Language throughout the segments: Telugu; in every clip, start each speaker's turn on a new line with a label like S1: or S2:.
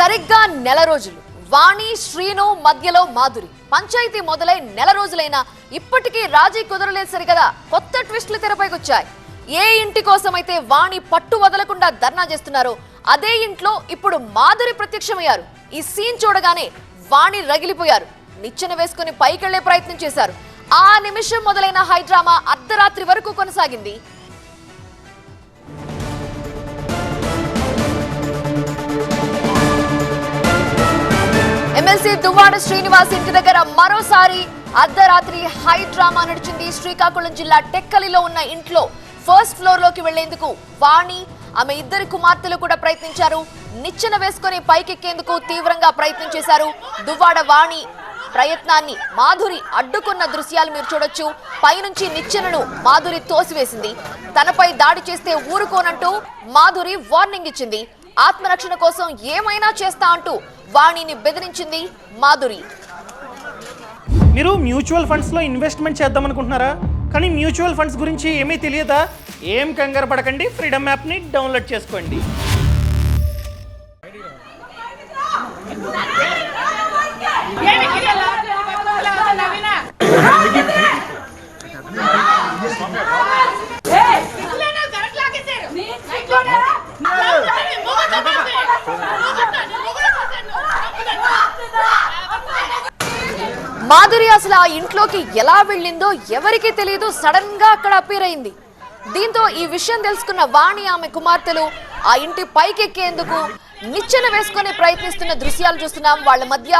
S1: సరిగ్గా నెల రోజులు. వాణి శ్రీను మధ్యలో మాధురి. పంచాయతీ మొదలై నెల రోజులైనా ఇప్పటికీ రాజీ కుదరలేదు సరికదా కొత్త ట్విస్టులు తెరపైకి వచ్చాయి ఏ ఇంటి కోసమైతే వాణి పట్టు వదలకుండా ధర్నా చేస్తున్నారో అదే ఇంట్లో ఇప్పుడు మాధురి ప్రత్యక్షమయ్యారు. ఈ సీన్ చూడగానే వాణి రగిలిపోయారు. నిచ్చెన వేసుకుని పైకెళ్ళే ప్రయత్నం చేశారు. ఆ నిమిషం మొదలైన హై డ్రామా అర్ధరాత్రి వరకు కొనసాగింది. ఎమ్మెల్సీ దువ్వాడ శ్రీనివాస్ ఇంటి దగ్గర మరోసారి అర్ధరాత్రి హై డ్రామా నడిచింది. శ్రీకాకుళం జిల్లా టెక్కలిలో ఉన్న ఇంట్లో ఫస్ట్ ఫ్లోర్లోకి వెళ్ళేందుకు వాణి ఆమె ఇద్దరి కుమార్తెలు కూడా ప్రయత్నించారు. నిచ్చెన వేసుకుని పైకెక్కేందుకు తీవ్రంగా ప్రయత్నం చేశారు. దువ్వాడ వాణి ప్రయత్నాన్ని మాధురి అడ్డుకున్న దృశ్యాలు మీరు చూడొచ్చు. పైనుంచి నిచ్చెనను మాధురి తోసివేసింది. తనపై దాడి చేస్తే ఊరుకోనంటూ మాధురి వార్నింగ్ ఇచ్చింది. ఆత్మరక్షణ కోసం ఏమైనా చేస్తా అంటూ వాణిని బెదిరించింది మాధురి.
S2: మీరు మ్యూచువల్ ఫండ్స్లో ఇన్వెస్ట్మెంట్ చేద్దాం అనుకుంటున్నారా కానీ మ్యూచువల్ ఫండ్స్ గురించి ఏమీ తెలియదా? ఏం కంగారు పడకండి ఫ్రీడమ్ యాప్ని డౌన్లోడ్ చేసుకోండి.
S1: మాధురి అసలు ఆ ఇంట్లోకి ఎలా వెళ్ళిందో ఎవరికీ తెలియదు సడన్గా అక్కడ అపీర్ అయింది. దీంతో ఈ విషయం తెలుసుకున్న వాణి ఆమె కుమార్తెలు ఆ ఇంటి పైకెక్కేందుకు నిచ్చెన వేసుకొని ప్రయత్నిస్తున్న దృశ్యాలు చూస్తున్నాం. వాళ్ళ మధ్య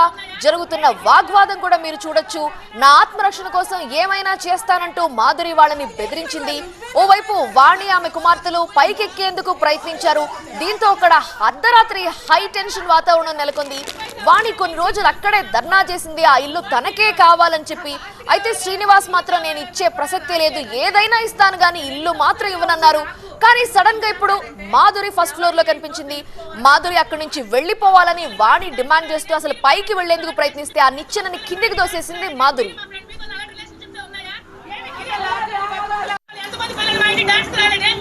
S1: జరుగుతున్న వాగ్వాదం కూడా మీరు చూడొచ్చు. నా ఆత్మరక్షణ కోసం ఏమైనా చేస్తానంటూ మాధురి వాళ్ళని బెదిరించింది. ఓవైపు వాణి ఆమె కుమార్తెలు పైకెక్కేందుకు ప్రయత్నించారు. దీంతో అక్కడ అర్ధరాత్రి హై టెన్షన్ వాతావరణం నెలకొంది. వాణి కొన్ని రోజులు అక్కడే ధర్నా చేసింది. ఆ ఇల్లు తనకే కావాలని చెప్పి అయితే శ్రీనివాస్ మాత్రం నేను ఇచ్చే ప్రసక్తే లేదు. ఏదైనా ఇస్తాను కానీ ఇల్లు మాత్రం ఇవ్వనన్నారు. కానీ సడన్గా ఇప్పుడు మాధురి ఫస్ట్ ఫ్లోర్లో కనిపించింది. మాధురి అక్కడి నుంచి వెళ్ళిపోవాలని వాణి డిమాండ్ చేస్తూ అసలు పైకి వెళ్ళేందుకు ప్రయత్నిస్తే ఆ నిచ్చెనని కిందికి దోసేసింది మాధురి.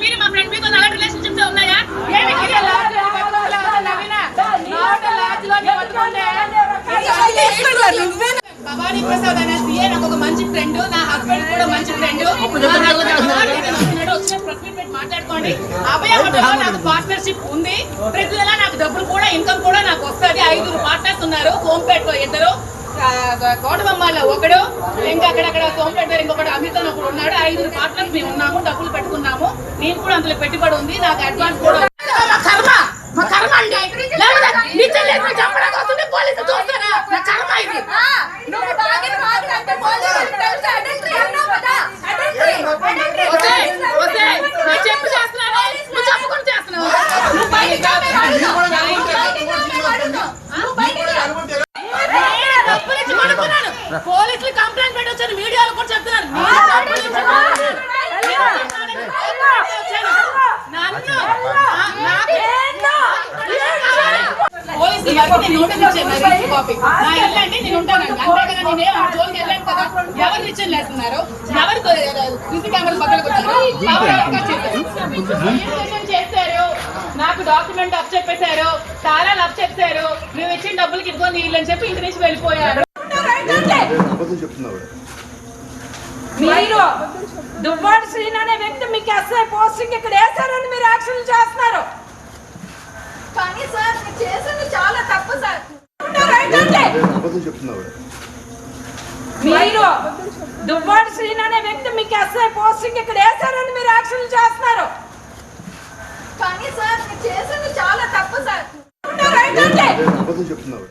S3: మీరు మా ఫ్రెండ్ మీకు భవానీ ప్రసాద్ అనే సీఏ నాకు ఒక మంచి ఫ్రెండ్ నా హస్బెండ్ కూడా మంచి ఫ్రెండ్ మాట్లాడుకోండి. అభయ హోటల్లో నాకు పార్ట్నర్షిప్ ఉంది. ప్రతి నెల నాకు డబ్బులు కూడా ఇన్కమ్ కూడా నాకు వస్తుంది. ఐదుగురు పార్ట్నర్స్ ఉన్నారు సోంపేటలో ఇద్దరు కోటబొమ్మలో ఒకడు ఇంకా అక్కడక్కడ సోంపేట దగ్గర ఇంకొకటి అమితన్ ఒకడు ఉన్నాడు. ఐదుగురు పార్ట్నర్స్ మేము ఉన్నాము డబ్బులు పెట్టుకున్నాము. నేను కూడా అందులో పెట్టుబడి ఉంది నాకు అడ్వాన్స్ కూడా మా కర్మ మా కర్మ అండి. Follow నేను నోటీస్ ఇచ్చాను నా కాపీ. నా ఇల్లు అంటే నేను నేనేం ఆ జోలికి వెళ్ళాను కదా. ఎవరు నిచ్చెన లేస్తున్నారు? ఎవరు సీసీ కెమెరాలు పక్కన చేశారు? చేశారు? నాకు డాక్యుమెంట్ అప్ చెప్పేశారు. తాళాలు అప్ చెప్పారు నువ్వు ఇచ్చిన డబ్బులకి ఇదిగోండి ఇల్లు అని చెప్పి ఇంటి నుంచి వెళ్ళిపోయారు.
S4: మీరు దువ్వాడు శ్రీన్ అనే వ్యక్తి మీకు ఎస్ఐ పోస్టింగ్ ఇక్కడ వేశారని మీరు యాక్షన్ చేస్తున్నారు. కానీ సార్ మీరు చేసింది చాలా తప్పు సార్. మీరు దువ్వాడు శ్రీన్ అనే వ్యక్తి మీకు ఎస్ఐ పోస్టింగ్ ఇక్కడ వేశారని మీరు యాక్షన్ చేస్తున్నారు. కానీ సార్ మీరు చేసింది చాలా తప్పు సార్.
S5: అబద్ధం చెప్తున్నావు